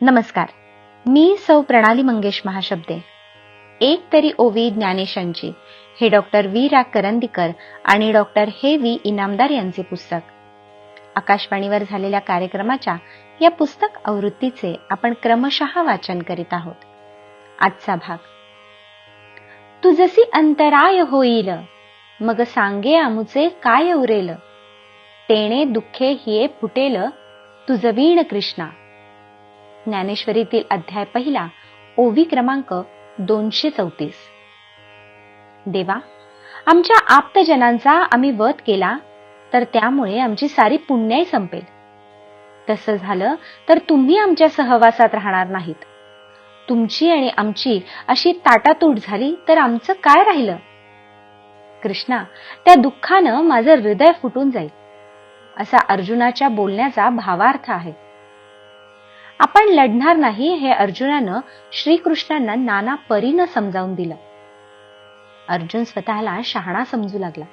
नमस्कार. मी सौ प्रणाली मंगेश महाशब्दे. एक तरी ओवी ज्ञानेशांची हे डॉक्टर व्ही रा करंदीकर आणि डॉक्टर हे वी इनामदार यांचे पुस्तक. आकाशवाणीवर झालेल्या कार्यक्रमाच्या या पुस्तक आवृत्तीचे आपण क्रमशः वाचन करीत आहोत. आजचा भाग. तू जशी अंतराय होईल. मग सांगे आमुचे काय उरेल. तेणे दुःखे हिये फुटेल. तुझ वीण कृष्णा. ज्ञानेश्वरीतील अध्याय पहिला ओवी क्रमांक दोनशे चौतीस. देवा आमच्या आप्तजनांचा आम्ही वध केला तर त्यामुळे आमची सारी पुण्याई संपेल. तसं झालं तर तुम्ही आमच्या सहवासात राहणार नाहीत. तुमची आणि आमची अशी ताटातूट झाली तर आमचं काय राहिलं? कृष्णा त्या दुःखानं माझं हृदय फुटून जाईल. असा अर्जुनाच्या बोलण्याचा भावार्थ आहे. आपण लढणार नाही हे अर्जुनानं श्रीकृष्णांना नाना परीनं समजावून दिलं. अर्जुन स्वतःला शहाणा समजू लागला.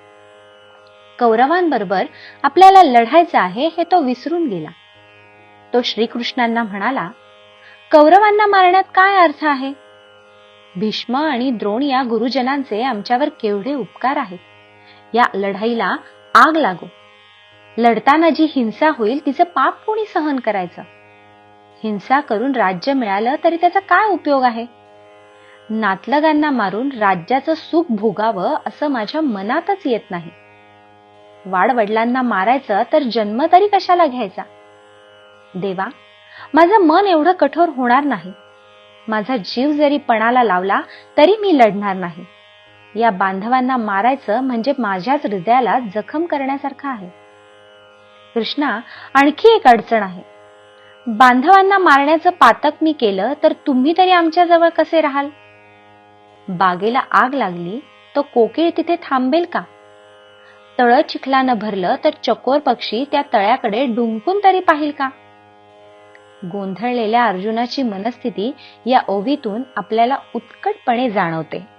कौरवांबरोबर आपल्याला लढायचं आहे हे तो विसरून गेला. तो श्रीकृष्णांना म्हणाला कौरवांना मारण्यात काय अर्थ आहे? भीष्म आणि द्रोण या गुरुजनांचे आमच्यावर केवढे उपकार आहेत. या लढाईला आग लागो. लढताना जी हिंसा होईल तिचं पाप कोणी सहन करायचं? हिंसा करून राज्य मिळालं तरी त्याचा काय उपयोग आहे? नातलगांना मारून राज्याचं सुख भोगावं असं माझ्या मनातच येत नाही. वाडवडिलांना मारायचं तर जन्म तरी कशाला घ्यायचा? देवा माझं मन एवढं कठोर होणार नाही. माझा जीव जरी पणाला लावला तरी मी लढणार नाही. या बांधवांना मारायचं म्हणजे माझ्याच हृदयाला जखम करण्यासारखं आहे. कृष्णा आणखी एक अडचण आहे. बांधवांना मारण्याचं पातक मी केलं तर तुम्ही तरी आमच्या जवळ कसे राहाल? बागेला आग लागली तर कोकिळ तिथे थांबेल का? तळ चिखलानं भरलं तर चकोर पक्षी त्या तळ्याकडे डुंकून तरी पाहिल का? गोंधळलेल्या अर्जुनाची मनस्थिती या ओवीतून आपल्याला उत्कटपणे जाणवते.